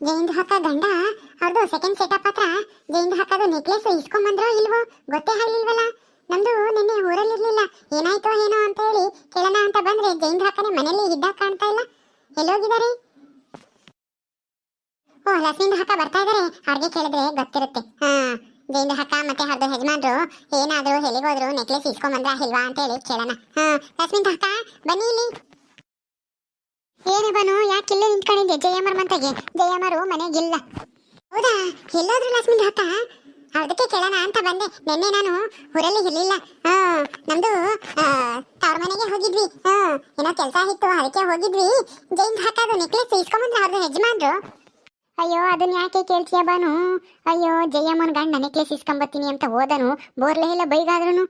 ಜೈಂದ್ ಹಾಕ ಗಂಡ ಅವ್ರದ್ದು ಸೆಕೆಂಡ್ ಸೆಟಪ್ ಹತ್ರ ಜೈಂದ್ ಹಾಕೋದು ನೆಕ್ಲೆಸ್ ಇಸ್ಕೊಂಬಂದ್ರೋ ಇಲ್ವೋ ಗೊತ್ತೇ ಆಗ್ಲಿಲ್ವಲ್ಲ? ನಮ್ದು ನಿನ್ನೆ ಊರಲ್ಲಿರ್ಲಿಲ್ಲ, ಏನಾಯ್ತೋ ಏನೋ ಅಂತ ಹೇಳಿ ಕೇಳೋಣ ಅಂತ ಬಂದ್ರೆ ಜೈಂದ್ ಹಾಕನೆ ಮನೇಲಿ ಇದ್ದಾಗ ಕಾಣ್ತಾ ಇಲ್ಲ. ಎಲ್ಲೋಗಿದ್ದಾರೆ? ಓ, ಲಕ್ಷ್ಮೀಂದ ಹಾಕ ಬರ್ತಾ ಇದಾರೆ, ಅವ್ರಿಗೆ ಕೇಳಿದ್ರೆ ಗೊತ್ತಿರುತ್ತೆ. ಹಾ, ಜೈಂದ ಹಾಕ ಮತ್ತೆ ಅವ್ರದ್ದು ಯಜಮಾನ್ರು ಏನಾದ್ರು ಎಲ್ಲಿಗೋದ್ರು ನೆಕ್ಲೆಸ್ ಇಸ್ಕೊಂಬಂದ್ರ ಇಲ್ವಾ ಅಂತ ಹೇಳಿ ಕೇಳೋಣ. ಹಾ, ಲಕ್ಷ್ಮೀಂದ ಹಾಕ, ಬನ್ನಿ ಇಲ್ಲಿ. ಏನು ಬನು ಯಾಕೆ ಇಲ್ಲೇ ನಿಂತ್ಕೊಂಡಿದ್ದೆ ಜಯಮ್ಮರ್ ಮಂತಾಗೆ. ಜಯಮ್ಮರು ಮನೆಗಿಲ್ಲ. ಹೌದಾ? ಎಲ್ಲೋದ್ರು ಲಕ್ಷ್ಮಿ ಹಕ್ಕ ಅದಕ್ಕೆ ಕೇಳೋಣ ಅಂತ ಬಂದೆ. ನಿನ್ನೆ ನಾನು ಊರಲ್ಲಿ ಇರಲಿಲ್ಲ. ನಮ್ದು ತವ್ರ ಮನೆಗೆ ಹೋಗಿದ್ವಿ. ಏನೋ ಕೆಲಸ ಇತ್ತು, ಅದಕ್ಕೆ ಹೋಗಿದ್ವಿ. ಜೈನ್ ಹಾಕೋದು ನೆಕ್ಲೆಸ್ ಇಸ್ಕೊಂಬಂದ್ರೆ ಅವ್ರದ್ದು ಯಜಮಾನ್ರು. ಅಯ್ಯೋ ಅದನ್ನ ಯಾಕೆ ಕೇಳ್ತೀಯ ಬಾನು ಅಯ್ಯೋ, ಜಯಮ್ಮನ ಗಂಡ ನೆಕ್ಲೆಸ್ ಇಸ್ಕೊಂಬತ್ತೀನಿ ಅಂತ ಹೋದನು. ಬೋರ್ಲೇ ಇಲ್ಲ ಬೈಗಾದ್ರೂ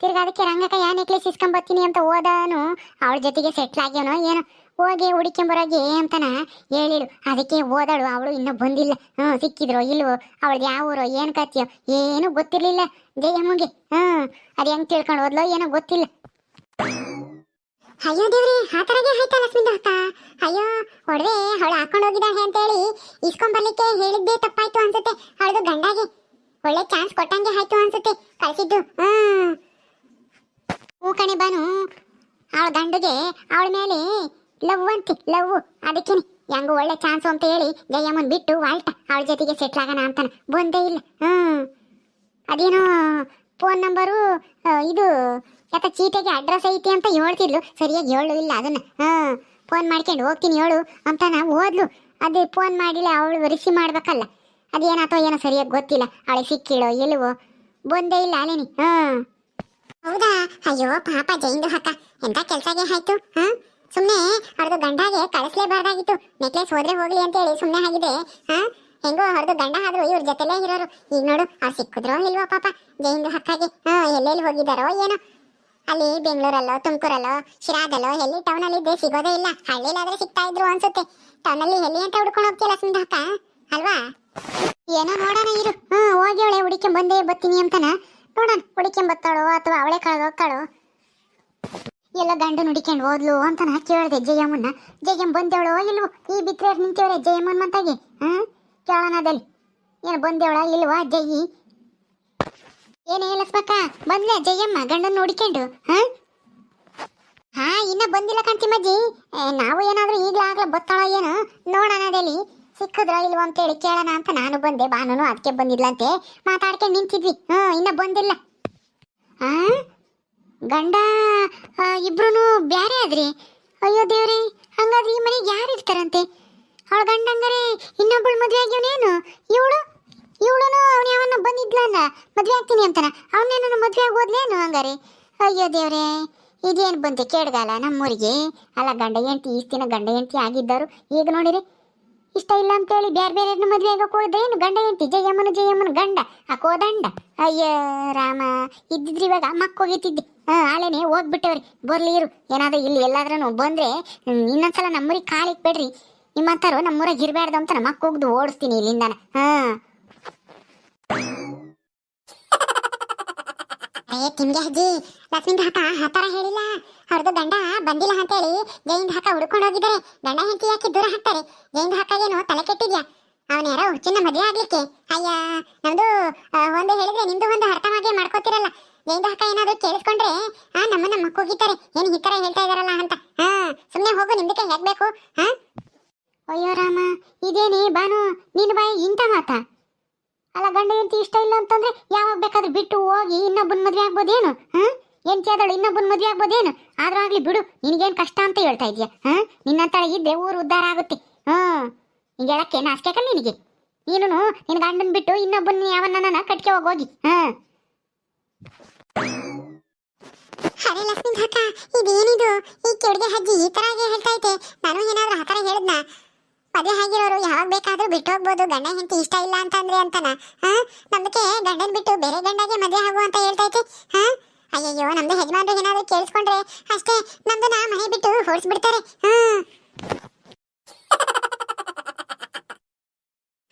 ತಿರ್ಗಾ ಅದಕ್ಕೆ ರಂಗಕ್ಕ ಯಾ ನೆಕ್ಲೆಸ್ ಇಸ್ಕೊಂಬತ್ತೀನಿ ಅಂತ ಹೋದನು? ಅವಳ ಜೊತೆಗೆ ಸೆಟ್ಲ್ ಆಗ್ಯವನೋ ಏನೋ. ಹೋಗಿ ಹುಡಿಕೊಂಬರೋಗಿ ಅಂತನ? ಹೇಳಿಳು ಅದಕ್ಕೆ ಹೋದಳು. ಅವಳು ಇನ್ನೂ ಬಂದಿಲ್ಲ. ಹ್ಞೂ ಸಿಕ್ಕಿದ್ರು ಇಲ್ವೋ? ಅವಳಿಗೆ ಯಾವ ಊರೋ, ಏನು ಕತ್ತಿಯೋ ಏನೂ ಗೊತ್ತಿರ್ಲಿಲ್ಲ. ಜಯಮ್ಮಗೆ ಹ್ಞೂ ಅದು ಹೆಂಗೆ ತಿಳ್ಕೊಂಡು ಹೋದ್ಲೋ ಏನೋ ಗೊತ್ತಿಲ್ಲ. ಅಯ್ಯೋ ದೇವ್ರಿ, ಆ ಥರಗೆ ಆಯ್ತಾ ಲಕ್ಷ್ಮೀದ ಅಕ್ಕ ಅಯ್ಯೋ, ಒಡವೆ ಅವಳು ಹಾಕೊಂಡು ಹೋಗಿದ್ದಾಳೆ ಅಂತೇಳಿ ಇಸ್ಕೊಂಬರ್ಲಿಕ್ಕೆ ಹೇಳಿದ್ದೆ ತಪ್ಪಾಯ್ತು ಅನ್ಸುತ್ತೆ. ಅವಳದು ಗಂಡಾಗೆ ಒಳ್ಳೆ ಚಾನ್ಸ್ ಕೊಟ್ಟಂಗೆ ಆಯ್ತು ಅನ್ಸುತ್ತೆ. ಕಳ್ಸಿದ್ದು. ಹ್ಮ್ ಹೂ ಕಣೆ ಬಾನು. ಅವಳ ಗಂಡಿಗೆ ಅವಳ ಮೇಲೆ ಲವ್ ಅಂತಿ ಲವ್ ಅದಕ್ಕೇನೆ ಹೆಂಗು ಒಳ್ಳೆ ಚಾನ್ಸ್ ಅಂತ ಹೇಳಿ ಜಯಮ್ಮನ್ ಬಿಟ್ಟು ವಾಲ್ಟ ಅವಳ ಜೊತೆಗೆ ಸೆಟ್ಲ್ ಆಗೋಣ ಅಂತಾನೆ. ಬಂದೇ ಇಲ್ಲ. ಹ್ಮ್. ಅದೇನೋ ಫೋನ್ ನಂಬರು ಇದು ಯಾಕ ಚೀಟಿಗೆ ಅಡ್ರೆಸ್ ಐತಿ ಅಂತ ಹೇಳ್ತಿದ್ಲು. ಸರಿಯಾಗಿ ಹೇಳು ಇಲ್ಲ ಅದನ್ನ. ಹ್ಮ್. ಫೋನ್ ಮಾಡ್ಕೊಂಡು ಹೋಗ್ತೀನಿ ಹೇಳು ಅಂತ ನಾವು ಓದ್ಲು ಅದು ಫೋನ್ ಮಾಡಿಲ್ಲ, ಅವಳು ರಿಸೀವ್ ಮಾಡ್ಬೇಕಲ್ಲ. ಅದೇನಾತೋ ಏನೋ ಸರಿಯಾಗಿ ಗೊತ್ತಿಲ್ಲ. ಅವಳಿಗೆ ಸಿಕ್ಕಿಳೋ ಇಲ್ವೋ. ಬಂದೇ ಇಲ್ಲ ಅಲೇನಿ ಹಾ ಹೌದಾ? ಅಯ್ಯೋ, ಪಾಪ ಜೈಂದು ಹಾಕ ಎಂತ ಕೆಲಸಗೆ ಆಯ್ತು? ಹಾ ಸುಮ್ನೆ ಅವ್ರದ್ದು ಗಂಡಾಗೆ ಕಳಿಸ್ಲೇಬಾರ್ದಾಗಿತ್ತು. ನೆಕ್ಲೆಸ್ ಹೋದ್ರೆ ಹೋಗ್ಲಿ ಅಂತ ಹೇಳಿ ಸುಮ್ಮನೆ ಆಗಿದೆ ಹಾ? ಹೆಂಗೋ ಅವ್ರದ್ದು ಗಂಡ ಆದ್ರು ಇವ್ರ ಜೊತೆಲೇ ಇರೋರು. ಈಗ ನೋಡು, ಅವ್ರು ಸಿಕ್ಕಿದ್ರೋ ಇಲ್ವೋ ಪಾಪ? ಜೈಂದು ಹಕ್ಕಾಗೆ, ಹಾ, ಎಲ್ಲೆಲ್ಲಿ ಹೋಗಿದ್ದಾರೋ ಏನೋ. ಅಲ್ಲಿ ಬೆಂಗಳೂರಲ್ಲೋ, ತುಮಕೂರಲ್ಲೋ, ಶಿರಾದಲ್ಲೋ, ಎಲ್ಲಿ ಟೌನಲ್ಲಿ ಇದ್ದೆ ಸಿಗೋದೇ ಇಲ್ಲ. ಹಳ್ಳಿಲಾದ್ರೆ ಸಿಗ್ತಾ ಇದ್ರು ಅನ್ಸುತ್ತೆ. ಟೌನಲ್ಲಿ ಎಲ್ಲಿ ಅಂತ ಹುಡ್ಕೊಂಡು ಹೋಗ್ತಿಲ್ಲ ಸುಮ್ಮನೆ ಅಕ್ಕ? ಅಲ್ವಾ? ಏನೋ ನೋಡೋಣ ಇರು. ಹ್ಞೂ ಹೋಗಿ ಅವಳೆ ಹುಡುಕಿ ಬಂದೇ ಬರ್ತೀನಿ ಅಂತನ. ನೋಡೋಣ ಹುಡುಕೊಂಡ್ ಬತ್ತಾಳೋ ಅಥವಾ ಅವಳೆ ಕಳೆದು ಹೋಗ್ತಾಳೋ ಎಲ್ಲ ಗಂಡು ನುಡಿಕೊಂಡು ಹೋದ್ಲು ಅಂತ ನಾ ಕೇಳಿದೆ ಜಯಮ್ಮನ್ನ. ಜಯಮ್ಮ ಬಂದೇವಳೋ ಇಲ್ವೋ? ಈ ಬಿತ್ರೆ ನಿಂತೇವ್ರೆ ಜಯಮ್ಮನ್ ಮಂತಾಗಿ? ಹಾ ಕೇಳೋಣದಲ್ಲಿ ಏನು ಬಂದೇವಳ ಇಲ್ವಾ ಜಯಿ? ಏನೇ ಲಕ್ಷ್ಮಕ್ಕ ಬಂದ್ಲೆ ಜಯಮ್ಮ ಗಂಡನ್ ನೋಡಿಕೊಂಡು ಹಾ ಹಾ, ಇನ್ನ ಬಂದಿಲ್ಲ ಕಾಂತಿ ಮಜ್ಜಿ. ನಾವು ಏನಾದ್ರೂ ಆಗ್ಲ ಬತ್ತಾಳ ಏನು? ನೋಡೋಣ ಅದೇಲಿ ಇಲ್ಲವ ಅಂತ ಅಂತೇಳಿ ಕೇಳೋಣ ಅಂತ ನಾನು ಬಂದೆ. ಬಾನು ಅದಕ್ಕೆ ಬಂದಿದ್ಲಂತೆ. ಮಾತಾಡ್ಕೊಂಡು ನಿಂತಿದ್ವಿ. ಹ್ಮ್, ಇನ್ನ ಬಂದಿಲ್ಲ. ಆ? ಗಂಡ ಇಬ್ರು ಬ್ಯಾರೆ ಆದ್ರಿ. ಅಯ್ಯೋ ದೇವ್ರಿ, ಹಂಗಾದ್ರೆ ಈ ಮನೆಗೆ ಯಾರು ಇರ್ತಾರಂತೆ? ಅವಳ ಗಂಡ ಹಂಗಾರೆ ಇನ್ನೊಬ್ಬಳು ಮದುವೆ ಆಗ್ಯವನೇನು ಇವಳು? ಇವಳು ಅವನು ಯಾವನ್ನ ಬಂದಿದ್ಲಲ್ಲ, ಮದುವೆ ಆಗ್ತೀನಿ ಅಂತಾನ. ಅವನೇನ ಮದುವೆ ಆಗೋದ್ಲೇನು ಹಂಗಾರೆ? ಅಯ್ಯೋ ದೇವ್ರೆ, ಇದೇನು ಬಂತೆ ಕೇಡ್ಗಾಲ ನಮ್ಮೂರಿಗೆ? ಅಲ್ಲ ಗಂಡ ಹೆಂಡತಿ ಈಸ್ತಿನ ಗಂಡ ಹೆಂಡತಿ ಆಗಿದ್ದರು ಈಗ ನೋಡಿರಿ. ಇಷ್ಟ ಇಲ್ಲ ಅಂತೇಳಿ ಬೇರೆ ಬೇರೆ ಮದುವೆ ಆಗಕ್ಕೆ ಏನು? ಗಂಡ ಹೆಂಡತಿ, ಜಯಮ್ಮನ ಜಯಮ್ಮನ ಗಂಡ ಆ ಕೋದಂಡ ಅಯ್ಯೋ ರಾಮ, ಇದ್ದಿದ್ರಿ ಇವಾಗ ಮಕ್ಕ ಹೋಗಿತ್ತಿದ್ದೆ ಹಾಂ, ಆಲೇನೆ ಹೋಗ್ಬಿಟ್ಟವ್ರಿ. ಬರ್ಲಿ ಇರು. ಏನಾದ್ರೂ ಇಲ್ಲಿ ಎಲ್ಲಾದ್ರೂ ಬಂದ್ರೆ ಇನ್ನೊಂದ್ಸಲ ನಮ್ಮೂರಿಗೆ ಕಾಲಿಗೆ ಬಿಡ್ರಿ ನಿಮ್ಮಂತಾರು ನಮ್ಮೂರಾಗ ಇರಬಾರ್ದು ಅಂತ ನಮ್ಮ ಹೋಗ್ದು ಓಡಿಸ್ತೀನಿ ಇಲ್ಲಿಂದಾನ. ಹಾಂ. ಅಯ್ಯ ತಿಮ್ಗೆ ಅಜ್ಜಿ, ಲಕ್ಷ್ಮೀಂದ ಹಾಕ, ಆ ಹೇಳಿಲ್ಲ. ಅವ್ರದ್ದು ಗಂಡ ಬಂದಿಲ್ಲ ಅಂತೇಳಿ ಜೈಂದ ಹಾಕ ಹುಡ್ಕೊಂಡು ಹೋಗಿದ್ದಾರೆ. ಗಂಡ ಹೆಂಡತಿ ಯಾಕೆ ದೂರ ಹಾಕ್ತಾರೆ? ಜೈಂದ ಹಾಕಾಗೇನು ತಲೆ ಕೆಟ್ಟಿದ್ಯಾ? ಅವನ ಯಾರೋ ಹುಚ್ಚಿನ ಮದುವೆ ಆಗ್ಲಿಕ್ಕೆ. ಅಯ್ಯ, ನಮ್ದು ಒಂದು ಹೇಳಿದ್ರೆ ನಿಮ್ದು ಒಂದು ಅರ್ಥವಾಗೇ ಮಾಡ್ಕೋತಿರಲ್ಲ. ಜೈಂದ ಅಕ್ಕ ಏನಾದ್ರು ಕೇಳಿಸ್ಕೊಂಡ್ರೆ, ಆ, ನಮ್ಮನ್ನ ಮಕ್ಕೋಗಿದ್ದಾರೆ ಏನು ಈ ತರ ಹೇಳ್ತಾ ಇದಾರಲ್ಲ ಅಂತ. ಹಾ ಸುಮ್ಮನೆ ಹೋಗು, ನಿಮ್ದಕ್ಕೆ ಹೇಗ್ಬೇಕು ಹಾ? ಅಯ್ಯೋ ರಾಮ, ಇದೇನೇ ಬಾನು ನಿನ್ನ ಬಾಯಿ ಇಂಥ ಮಾತಾ? ಅಲ್ಲ, ಗಂಡ ಹೆಂಡತಿ ಇಷ್ಟ ಇಲ್ಲ ಅಂತಂದ್ರೆ ಯಾವಾಗ ಬೇಕಾದ್ರೂ ಬಿಟ್ಟು ಹೋಗಿ ಇನ್ನೊಬ್ಬನ ಮದ್ವೆ ಆಗ್ಬೋದೇನು? ಹಾ? ಹೆಂಡತಿ ಆದಳು ಇನ್ನೊಬ್ಬನ ಮದ್ವೆ ಆಗ್ಬೋದೇನು? ಆದ್ರೂ ಆಗ್ಲಿ ಬಿಡು, ನಿನಗೇನು ಕಷ್ಟ ಅಂತ ಹೇಳ್ತಾ ಇದೀಯ? ಹಾ? ನಿನ್ನಂತಳ ಇದ್ದೆ ಊರು ಉದ್ಧಾರ ಆಗುತ್ತೆ. ಹಾ? ಹಿಂಗೆ ಹೇಳಕ್ಕೆ ನಾಸ್ಬೇಕಲ್ಲ ನಿನಗೆ? ನೀನು ನಿನ್ನ ಗಂಡನ ಬಿಟ್ಟು ಇನ್ನೊಬ್ಬನ ಯಾವನ್ನ ಕಟ್ಕೆ ಹೋಗಿ. ಹಾ? ಅರೆ ಲಕ್ಷ್ಮಿ ಅಕ್ಕ ಇದೇನಿದು? ಈ ಕೆಡ್ಗೆ ಹಜ್ಜಿ ಈ ತರ ಹೇಳ್ತಾ ಐತೆ ನಾನು ಏನಾದ್ರೂ ಆ ತರ ಹೇಳಿದ್ನ? ಮದುವೆ ಆಗಿರೋರು ಯಾವಾಗ ಬೇಕಾದ್ರೂ ಬಿಟ್ಟು ಹೋಗ್ಬೋದು. ಗಂಡ ಹೆಂಡತಿ ಇಷ್ಟ ಇಲ್ಲ ಅಂತಂದ್ರೆ ಅಂತನ? ಹಾ? ನಮ್ದಕ್ಕೆ ಗಂಡನ್ ಬಿಟ್ಟು ಬೇರೆ ಗಂಡಗೆ ಮದುವೆ ಆಗು ಅಂತ ಹೇಳ್ತೈತೆ ಹಾ? ಅಯ್ಯಯ್ಯೋ, ನಮ್ದು ಯಜಮಾನ್ರು ಏನಾದ್ರೂ ಕೇಳಿಸ್ಕೊಂಡ್ರೆ ಅಷ್ಟೇ. ನಮ್ದು ನಾ ಮನೆ ಬಿಟ್ಟು ಹೊಡ್ಸ್ಬಿಡ್ತಾರೆ ಹಾ?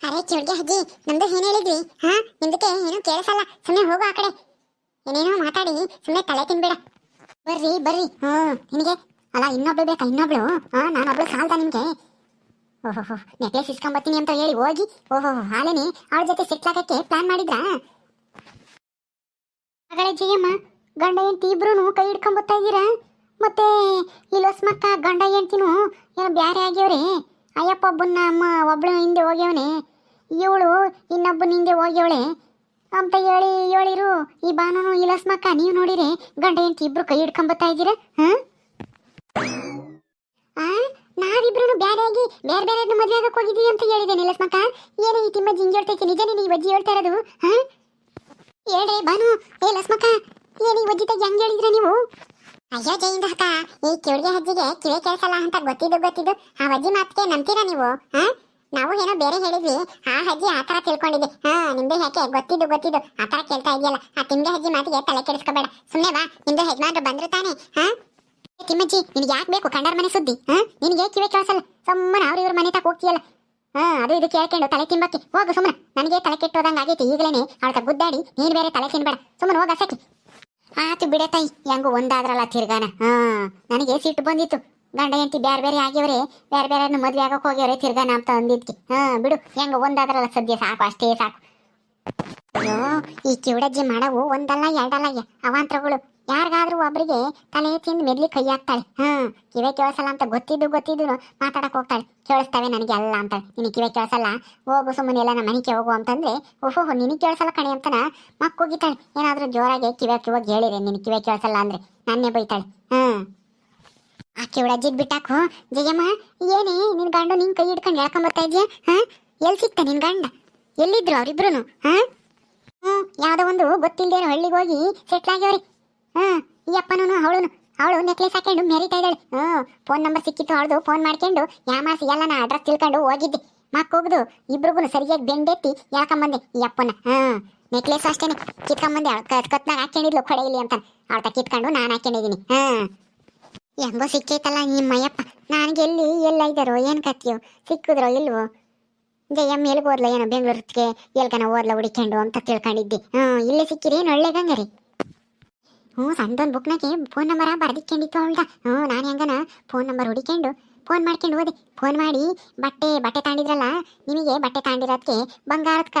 ಅರೆ ಕಿವಿಗೆ ಅಜ್ಜಿ ನಮ್ದು ಏನ್ ಹೇಳಿದ್ವಿ ಹಾ? ನಿಮ್ದಕ್ಕೆ ಏನು ಕೇಳಿಸಲ್ಲ. ಸುಮ್ಮನೆ ಹೋಗು ಆ ಕಡೆ. ಏನೇನೋ ಮಾತಾಡಿ ಸುಮ್ಮನೆ ತಲೆ ತಿನ್ಬೇಡ. ಬರ್ರಿ ಬರ್ರಿ. ಹ್ಞೂ ನಿನಗೆ? ಅಲ್ಲ, ಇನ್ನೊಬ್ಳು ಬೇಕಾ? ಇನ್ನೊಬ್ಳು? ಹಾಂ ನಾನು ಒಬ್ಳು ಸಾಲ್ದ ನಿಮಗೆ? ಓಹೋ ನೆಕ್ಲೆಸ್ ಇಸ್ಕೊಂಬತ್ತೀನಿ ಅಂತ ಹೇಳಿ ಹೋಗಿ. ಓಹೋ ಹಾಲೇನೆ, ಅವಳ ಜೊತೆ ಸೆಟ್ಲ್ ಆಗಕ್ಕೆ ಪ್ಲಾನ್ ಮಾಡಿದ್ರಾ? ಮಗಳೇ ಜಯಮ್ಮ, ಗಂಡ ಹೆಂಡತಿ ಇಬ್ರು ಕೈ ಹಿಡ್ಕೊಂಬತ್ತಾ ಇದ್ದೀರಾ? ಮತ್ತೆ ಈ ಲೊಸ್ಮಕ್ಕ ಗಂಡ ಹೆಂಡ್ತಿನೂ ಏನೋ ಬ್ಯಾರೆ ಆಗ್ಯವ್ರೆ? ಅಯ್ಯಪ್ಪ ಒಬ್ಬನ ಅಮ್ಮ, ಒಬ್ಳು ಹಿಂದೆ ಹೋಗ್ಯವನೆ. ಇವಳು ಇನ್ನೊಬ್ಬನ ಹಿಂದೆ ಹೋಗ್ಯವಳೆ. ಅಂತ ಹೇಳಿ ಹೇಳಿರು. ಈ ಬಾನುನು ಈ ಲಸ್ಮಕ್ಕ ನೀವು ನೋಡಿರಿ ಗಂಡ ಹೆಂಡತಿ ಇಬ್ರು ಕೈ ಹಿಡ್ಕೊಂಬತ್ತಾ ಇದ್ದೀರ? ಆ? ಬೇರೆ ಆಗಿ ಬೇರೆ ಬೇರೆ ಮದುವೆ ಆಗಕ್ಕೆ ಹೋಗಿದ್ದೀವಿ ಅಂತ ಹೇಳಿದ್ದೇನೆ ಲಸ್ಮಕ್ಕ ಏನೇ ಈ ತಿಮ್ಮ ಜಿಂಜಿ ಹೇಳ್ತೈತಿ ನಿಜ ನೀನು ಈ ವಜ್ಜಿ ಹೇಳ್ತಾ ಇರೋದು? ಹಾ? ಹೇಳ್ರಿ ಬಾನು. ಏ ಲಸ್ಮಕ್ಕ ಏನು ಈ ವಜ್ಜಿ ಹೆಂಗ್ ಹೇಳಿದ್ರೆ ನೀವು? ಅಯ್ಯೋ ಜಯಿಂದ ಅಕ್ಕ, ಈ ಕಿವಿಗೆ ಹಜ್ಜಿಗೆ ಕಿವೆ ಕೇಳಿಸಲ್ಲ ಅಂತ ಗೊತ್ತಿದ್ದು ಗೊತ್ತಿದ್ದು. ಆ ಬಜ್ಜಿ ಮಾತಿಗೆ ನಂಬ್ತೀರಾ ನೀವು? ಹಾ? ನಾವು ಏನೋ ಬೇರೆ ಹೇಳಿದ್ವಿ. ಆ ಹಜ್ಜಿ ಆ ತರ ತಿಳ್ಕೊಂಡಿದ್ದೆ. ಹಾ, ನಿಮ್ದು ಯಾಕೆ ಗೊತ್ತಿದ್ದು ಗೊತ್ತಿದ್ದು. ಆ ತರ ಕೇಳ್ತಾ ಇದೆಯಲ್ಲ ಆ ತಿಂಗೆ ಹಜ್ಜಿ ಮಾತಿಗೆ ತಲೆ ಕೆಡಿಸ್ಕೋಬೇಡ. ಸುಮ್ಮನೆ ಬಾ. ನಿಮ್ದು ಯಜಮಾನ್ರು ಬಂದ್ರು ತಾನೆ. ಹಾ? ತಿಮ್ಮಜ್ಜಿ, ನಿನ್ಗೆ ಯಾಕೆ ಬೇಕು? ಕಂಡರ್ ಮನೆ ಸುದ್ದಿ. ಹಾ? ನಿನ್ಗೆ ಕಿವೆ ಕೇಳಿಸಲ್ಲ? ಸುಮ್ಮನೆ ಅವ್ರ ಇವ್ರ ಮನೆ ತಾಕ ಹೋಗ್ತೀಯಲ್ಲ. ಹಾ, ಅದು ಇದು ಕೇಳ್ಕೊಂಡು ತಲೆ ತಿಂಬಕ್ಕೆ. ಹೋಗು ಸುಮ್ಮನೆ ನನಗೆ ತಲೆ ಕೆಟ್ಟೋದಂಗೆ ಆಗೈತಿ ಈಗಲೇನೆ. ಅವಳ ಗುದ್ದಾಡಿ ನೀನು ಬೇರೆ ತಲೆ ತಿನ್ಬೇಡ. ಸುಮ್ಮನೆ ಹೋಗ ಸಕಿ ಆತು ಬಿಡೆ ತಾಯಿ. ಹೆಂಗು ಒಂದಾದ್ರಲ್ಲ ತಿರ್ಗಾನ. ಹಾ, ನನಗೆ ಸಿಟ್ಟು ಬಂದಿತ್ತು. ಗಂಡ ಹೆಂಡತಿ ಬೇರೆ ಬೇರೆ ಆಗ್ಯವರೆ ಬೇರೆ ಬೇರೆ ಮದ್ವೆ ಆಗಕ್ಕೆ ಹೋಗ್ಯವ್ರೆ ತಿರ್ಗಾ ಅಂತ ಅಂದಿದ್ಕೆ. ಹಾ, ಬಿಡು, ಹೆಂಗ ಒಂದಾದ್ರಲ್ಲ ಸದ್ಯ ಸಾಕು, ಅಷ್ಟೇ ಸಾಕು. ಅಯ್ಯೋ, ಈ ಚಿವಡಜ್ಜಿ ಮಾಡವು ಒಂದಲ್ಲ ಎರಡಲ್ಲ ಅವಾಂತರಗಳು. ಯಾರಿಗಾದ್ರೂ ಒಬ್ರಿಗೆ ತಲೆ ತಿಂದು ಮೆದ್ಲಿ ಕೈ ಹಾಕ್ತಾಳೆ. ಹಾ, ಕಿವೆ ಕೇಳಿಸಲ್ಲ ಅಂತ ಗೊತ್ತಿದ್ದು ಗೊತ್ತಿದ್ದು ಮಾತಾಡಕ್ ಹೋಗ್ತಾಳೆ. ಕೇಳಿಸ್ತವೆ ನನಗೆ ಅಲ್ಲ ಅಂತಾಳೆ. ನಿನಗೆ ಕಿವೆ ಕೇಳಿಸಲ್ಲ? ಹೋಗು ಸುಮ್ಮನೆ ಎಲ್ಲ ನಮ್ಮ ಮನೆಗೆ ಹೋಗು ಅಂತಂದ್ರೆ, ಓಹೋ, ನಿನಗೆ ಕೇಳಿಸಲ್ಲ ಕಣೆ ಅಂತನ ಮಕ್ಕ ಹೋಗಿತಾಳೆ ಏನಾದ್ರೂ ಜೋರಾಗಿ ಕಿವೆ ಕಿವಾಗ ಹೇಳಿದೆ ನಿನಗೆ ಕಿವೆ ಕೇಳಿಸಲ್ಲ ಅಂದ್ರೆ ನಾನೇ ಬೈತಾಳೆ. ಹ್ಮ್ ಆ ಅಜ್ಜಿಗೆ ಬಿಟ್ಟಾಕು ಜಯಮ್ಮ, ಏನೇ, ನಿನ್ ಗಂಡ ನಿನ್ ಕೈ ಹಿಡ್ಕೊಂಡು ಹೇಳ್ಕೊಂಬರ್ತಾ ಇದ್ಯಾ? ಹಾ? ಎಲ್ಲಿ ಸಿಕ್ತ ನಿನ್ ಗಂಡ? ಎಲ್ಲಿದ್ರು ಅವ್ರಿಬ್ರು ಹಾ? ಹ್ಞೂ, ಯಾವ್ದೋ ಒಂದು ಗೊತ್ತಿಲ್ಲದೆ ಹಳ್ಳಿಗೆ ಹೋಗಿ ಸೆಟ್ಲ್ ಆಗ್ಯವ್ರಿ. ಹಾ, ಈ ಅಪ್ಪನೂ ಅವಳು ಅವಳು ನೆಕ್ಲೆಸ್ ಹಾಕೊಂಡು ಮೆರಿತಾ ಇದ್ದಾಳೆ. ಹ್ಞೂ ಫೋನ್ ನಂಬರ್ ಸಿಕ್ಕಿತ್ತು, ಅವಳದು ಫೋನ್ ಮಾಡ್ಕೊಂಡು ಯಾಮಾಸಿ ಎಲ್ಲ ನಾ ಅಡ್ರೆಸ್ ತಿಳ್ಕೊಂಡು ಹೋಗಿದ್ದೆ. ಮಕ್ಕ ಹೋಗುದು ಇಬ್ರಿಗೂ ಸರಿಯಾಗಿ ಬೆಂಡೆತ್ತಿ ಯಾಕಂಬಂದೆ ಈ ಅಪ್ಪನ ಹಾ ನೆಕ್ಲೆಸ್ ಅಷ್ಟೇನೆ. ಕಿತ್ಕೊಂಬಂದೆ, ಅವಳು ಕತ್ನಾಗ ಹಾಕೊಂಡಿದ್ಲು ಕೊಡೆಯಲ್ಲಿ ಅಂತ ಅವಳ ಕಿತ್ಕೊಂಡು ನಾನು ಹಾಕೊಂಡಿದ್ದೀನಿ ಹ್ಮ್ ಹೆಂಗೋ ಸಿಕ್ಕೈತಲ್ಲ ನಿಮ್ಮ ಅಯ್ಯಪ್ಪ ನನಗೆ ಎಲ್ಲಿ ಎಲ್ಲ ಇದ್ದಾರೋ, ಏನು ಕತ್ತಿಯೋ, ಸಿಕ್ಕಿದ್ರೋ ಇಲ್ವೋ? ಜಯಮ್ಮ ಎಲ್ಗೆ ಓದ್ಲ ಏನೋ ಬೆಂಗಳೂರಿಗೆ ಎಲ್ಗನ ಓದ್ಲ ಹುಡಿಕೊಂಡು ಅಂತ ತಿಳ್ಕೊಂಡಿದ್ದೆ. ಹ್ಞೂ, ಇಲ್ಲೇ ಸಿಕ್ಕಿರಿ ಏನು ಒಳ್ಳೆ ಗಂಗರಿ. ಹ್ಞೂ, ಸಣ್ಣದೊಂದು ಬುಕ್ನಾಗೆ ಫೋನ್ ನಂಬರ ಬರ್ದಿಕೊಂಡಿತ್ತು ಅವಳ್ದ. ಹ್ಞೂ, ನಾನು ಹೆಂಗನ ಫೋನ್ ನಂಬರ್ ಹುಡಿಕೊಂಡು ಫೋನ್ ಮಾಡ್ಕೊಂಡು ಹೋದೆ. ಫೋನ್ ಮಾಡಿ ಬಟ್ಟೆ ಬಟ್ಟೆ ತಾಂಡಿದ್ರಲ್ಲ, ನಿಮಗೆ ಬಟ್ಟೆ ತಾಂಡಿರೋದಕ್ಕೆ ಬಂಗಾರದ ಕ,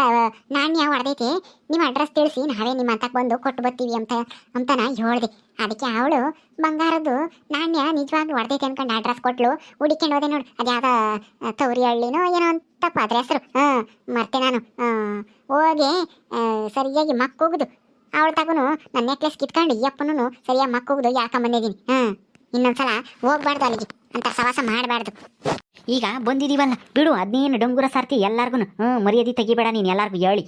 ನಾಣ್ಯ ಹೊಡೆದೈತೆ. ನಿಮ್ಮ ಅಡ್ರೆಸ್ ತಿಳಿಸಿ, ನಾವೇ ನಿಮ್ಮ ಅಂತಕ್ಕೆ ಬಂದು ಕೊಟ್ಟು ಬರ್ತೀವಿ ಅಂತ, ಅಂತನ ಹೇಳ್ದೆ. ಅದಕ್ಕೆ ಅವಳು ಬಂಗಾರದ್ದು ನಾಣ್ಯ ನಿಜವಾಗ್ಲೂ ಹೊಡೆದೈತೆ ಅನ್ಕೊಂಡು ಅಡ್ರೆಸ್ ಕೊಟ್ಲು. ಹುಡಿಕೊಂಡು ಹೋದೆ ನೋಡು ಅದ್ಯಾವುದೋ ತೌರಿ ಹಳ್ಳಿನೋ ಏನೋ ಅಂತಪ್ಪ ಅದ್ರ ಹೆಸರು. ಹಾಂ, ಮರ್ತೆ ನಾನು. ಹೋಗಿ ಸರಿಯಾಗಿ ಮಕ್ಕ ಹೋಗುದು ಅವಳ ತಗೂ ನನ್ನ ನೆಕ್ಲೆಸ್ ಕಿತ್ಕೊಂಡು ಈ ಅಪ್ಪನೂ ಸರಿಯಾಗಿ ಮಕ್ಕ ಯಾಕೆ ಬಂದಿದ್ದೀನಿ ಹಾಂ, ಇನ್ನೊಂದ್ಸಲ ಹೋಗ್ಬಾರ್ದು ಅಲ್ಲಿಗೆ. ಅಂತ ಸವಾಸ ಮಾಡಬಾರ್ದು. ಈಗ ಬಂದಿದೀವಲ್ಲ ಬಿಡು ಅದನ್ನೇನು ಡೊಂಗುರ ಸಾರ್ತಿ ಎಲ್ಲಾರ್ಗು ಹ್ಞೂ ಮರ್ಯಾದೆ ತೆಗಿಬೇಡ ನೀನು ಎಲ್ಲಾರ್ಗು ಹೇಳಿ.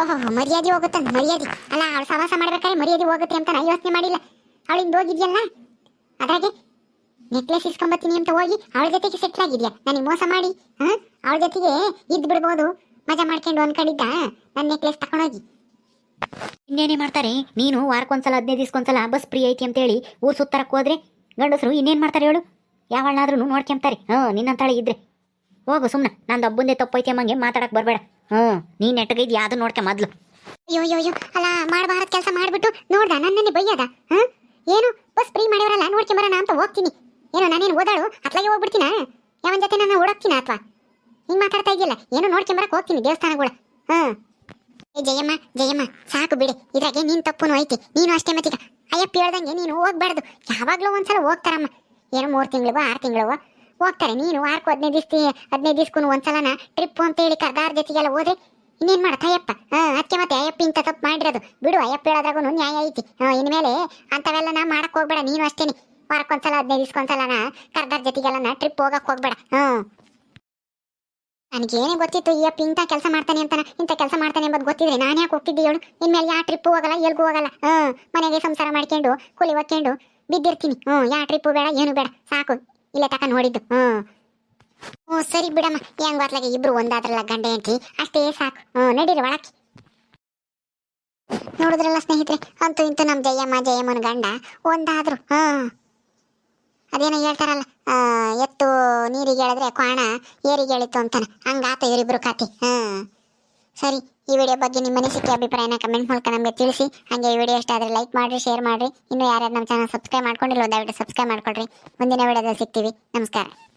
ಓಹೋ ಮರ್ಯಾದೆ ಹೋಗುತ್ತೆ ಮರ್ಯಾದೆ. ಅಲ್ಲ ಅವಳು ಸವಾಸ ಮಾಡ್ಬೇಕಾದ್ರೆ ಮರ್ಯಾದೆ ಹೋಗುತ್ತೆ ಅಂತ ನಾ ಯೋಚನೆ ಮಾಡಿಲ್ಲ. ಅವಳಿಂದ ಹೋಗಿದ್ಯಲ್ಲ? ಅದಾಗೆ ನೆಕ್ಲೆಸ್ ಇಸ್ಕೊಂಬತ್ತೀನಿ ಅಂತ ಹೋಗಿ ಅವಳ ಜೊತೆಗೆ ಸೆಟ್ಲ್ ಆಗಿದ್ಯಾ? ನನಗೆ ಮೋಸ ಮಾಡಿ ಹಾಂ? ಅವಳ ಜೊತೆಗೆ ಇದ್ದು ಬಿಡ್ಬೋದು ಮಜಾ ಮಾಡ್ಕೊಂಡು ಅನ್ಕೊಂಡಿದ್ದ ನನ್ನ ನೆಕ್ಲೆಸ್ ತಗೊಂಡೋಗಿ ಇನ್ನೇನೇ ಮಾಡ್ತಾರೆ? ನೀನು ವಾರಕ್ಕೊಂದ್ಸಲ ಹದಿನೈದು ದಿವ್ಸಕ್ಕೊಂದ್ಸಲ ಬಸ್ ಫ್ರೀ ಐತಿ ಅಂತೇಳಿ ಊರು ಸುತ್ತರಕ್ಕೆ ಹೋದ್ರೆ ಗಂಡಸರು ಇನ್ನೇನು ಮಾಡ್ತಾರೆ ಹೇಳು? ಯಾವಳಾದ್ರೂ ನೋಡ್ಕೊಂತಾರೆ ಹ್ಞೂ ನಿನ್ನಂತಾಳೆ ಇದ್ರೆ. ಹೋಗು ಸುಮ್ಮನೆ ನಂದು ಒಬ್ಬಂದೇ ತಪ್ಪೈತೆ ಮಂಗೆ ಮಾತಾಡಕ್ಕೆ ಬರಬೇಡ. ಹ್ಞೂ ನೀನು ನೆಟ್ಟಗೈದು ಯಾವುದು ನೋಡ್ಕೆ ಮೊದಲು. ಅಯ್ಯೋ ಅಯ್ಯೋ ಅಯ್ಯೋ. ಅಲ್ಲ, ಮಾಡಬಾರದ ಕೆಲಸ ಮಾಡಿಬಿಟ್ಟು ನೋಡ್ದ, ನನ್ನನ್ನೇ ಬೈಯದ? ಹಾಂ? ಏನು? ಬಸ್ ಫ್ರೀ ಮಾಡ್ಯಾರಲ್ಲ ನೋಡ್ಕೊಂಬರೋಣ ಅಂತ ಹೋಗ್ತೀನಿ. ಏನೋ, ನಾನೇನು ಓದಾಳು? ಅತ್ಲಾಗೆ ಹೋಗ್ಬಿಡ್ತೀನ? ಯಾವನ್ ಜೊತೆ ನಾನು ಓಡಾಕ್ತೀನ ಅಥವಾ? ಹಿಂಗೆ ಮಾತಾಡ್ತಾ ಇದೆಯಲ್ಲ ಏನೋ ಬರಕ್ಕೆ ಹೋಗ್ತೀನಿ ದೇವಸ್ಥಾನಗಳು ಹಾಂ. ಏ, ಜಯಮ್ಮ ಜಯಮ್ಮ, ಸಾಕು ಬಿಡಿ. ಇದ್ರಾಗೆ ನೀನು ತಪ್ಪುನು ಐತಿ. ನೀನು ಅಷ್ಟೇ ಮತ್ತೀಗ. ಅಯ್ಯಪ್ಪ ಹೇಳ್ದಂಗೆ ನೀನು ಹೋಗ್ಬಾರ್ದು. ಯಾವಾಗ್ಲೂ ಒಂದ್ಸಲ ಹೋಗ್ತಾರಮ್ಮ. ಏನು ಮೂರು ತಿಂಗಳಿಗೋ, ಆರು ತಿಂಗಳಿಗೋ? ಹೋಗ್ತಾರೆ. ನೀನು ವಾರಕ್ಕೂ ಹದಿನೈದು ದಿವಸ, ಹದಿನೈದು ದಿವ್ಸಕ್ಕೂ ಒಂದ್ಸಲನ ಟ್ರಿಪ್ ಅಂತ ಹೇಳಿ ಕರ್ದಾರ ಜೊತೆಗೆಲ್ಲ ಹೋದ್ರೆ ಇನ್ನೇನ್ ಮಾಡತ್ತ ಅಯ್ಯಪ್ಪ? ಅದಕ್ಕೆ ಮತ್ತೆ ಅಯ್ಯಪ್ಪ ಇಂಥ ತಪ್ಪು ಮಾಡಿರೋದು. ಬಿಡು, ಅಯ್ಯಪ್ಪ ಹೇಳೋದ್ರಾಗೂ ನ್ಯಾಯ ಐತಿ. ಇನ್ಮೇಲೆ ಅಂಥವೆಲ್ಲ ನಾ ಮಾಡಕ್ ಹೋಗ್ಬೇಡ. ನೀನು ಅಷ್ಟೇನೆ. ವಾರಕ್ಕೊಂದ್ಸಲ, ಹದಿನೈದು ದಿವ್ಸಕ್ಕೊಂದ್ಸಲನ ಕರ್ದಾರ ಜೊತೆಗೆಲ್ಲ ಟ್ರಿಪ್ ಹೋಗಕ್ ಹೋಗ್ಬೇಡ. ಹ್ಮ್ ನನಗೇನೇ ಗೊತ್ತಿತ್ತು, ಈ ಅಪ್ಪ ಇಂಥ ಕೆಲಸ ಮಾಡ್ತಾನೆ ಅಂತಾನ, ಇಂಥ ಕೆಲಸ ಮಾಡ್ತಾನೆ ಎಂಬುದು ಗೊತ್ತಿದ್ರೆ ನಾನು ಯಾಕೆ ಹೋಗ್ತಿದ್ದೆ ಹೇಳು? ಇನ್ಮೇಲೆ ಯಾವ ಟ್ರಿಪ್ ಹೋಗಲ್ಲ, ಎಲ್ಗೂ ಹೋಗಲ್ಲ? ಹ್ಞೂ ಮನೆಗೆ ಸಂಸಾರ ಮಾಡ್ಕೊಂಡು, ಕೂಲಿ ಒಕ್ಕೊಂಡು, ಬಿದ್ದಿರ್ತೀನಿ. ಹ್ಞೂ ಯಾವ ಟ್ರಿಪ್ಪು ಬೇಡ, ಏನು ಬೇಡ, ಸಾಕು. ಇಲ್ಲೇ ತಕ ನೋಡಿದ್ದು ಹ್ಞೂ ಹ್ಞೂ ಸರಿ ಬಿಡಮ್ಮ. ಹೆಂಗ್ ಗೊತ್ತಲಾಗೆ ಇಬ್ರು ಒಂದಾದ್ರಲ್ಲ ಗಂಡ ಹೆಂಡತಿ, ಅಷ್ಟೇ ಸಾಕು. ಹ್ಞೂ ನಡೀರಿ ಒಳಕ್ಕೆ. ನೋಡಿದ್ರಲ್ಲ ಸ್ನೇಹಿತರೆ, ಅಂತೂ ಇಂತೂ ನಮ್ಮ ಜಯಮ್ಮ, ಜಯಮ್ಮನ ಗಂಡ ಒಂದಾದ್ರು. ಹ್ಞೂ ಅದೇನೋ ಹೇಳ್ತಾರಲ್ಲ ನೀರಿಗೆ ಹೇಳಿದ್ರೆ, ಕ್ವಾಣ, ಏರಿಗೆ ಎಳಿತು ಅಂತಾನೆ. ಹಂಗಾತ ಇವರಿಬ್ರು ಕಾತಿ. ಹಾಂ. ಸರಿ, ಈ ವಿಡಿಯೋ ಬಗ್ಗೆ ನಿಮ್ಮ ಅನಿಸಿಕೆ, ಅಭಿಪ್ರಾಯನ ಕಮೆಂಟ್ ಮೂಲಕ ನಮಗೆ ತಿಳಿಸಿ. ಹಾಗೆ ಈ ವಿಡಿಯೋ ಇಷ್ಟ ಆದರೆ ಲೈಕ್ ಮಾಡಿರಿ ಶೇರ್ ಮಾಡಿರಿ. ಇನ್ನು ಯಾರ್ಯಾರು ನಮ್ಮ ಚಾನಲ್ ಸಬ್ಸ್ಕ್ರೈಬ್ ಮಾಡ್ಕೊಂಡಿಲ್ಲ ದಯವಿಟ್ಟು ಸಬ್ಸ್ಕ್ರೈಬ್ ಮಾಡ್ಕೊಳ್ರಿ. ಮುಂದಿನ ವಿಡಿಯೋದಲ್ಲಿ ಸಿಗ್ತೀವಿ. ನಮಸ್ಕಾರ.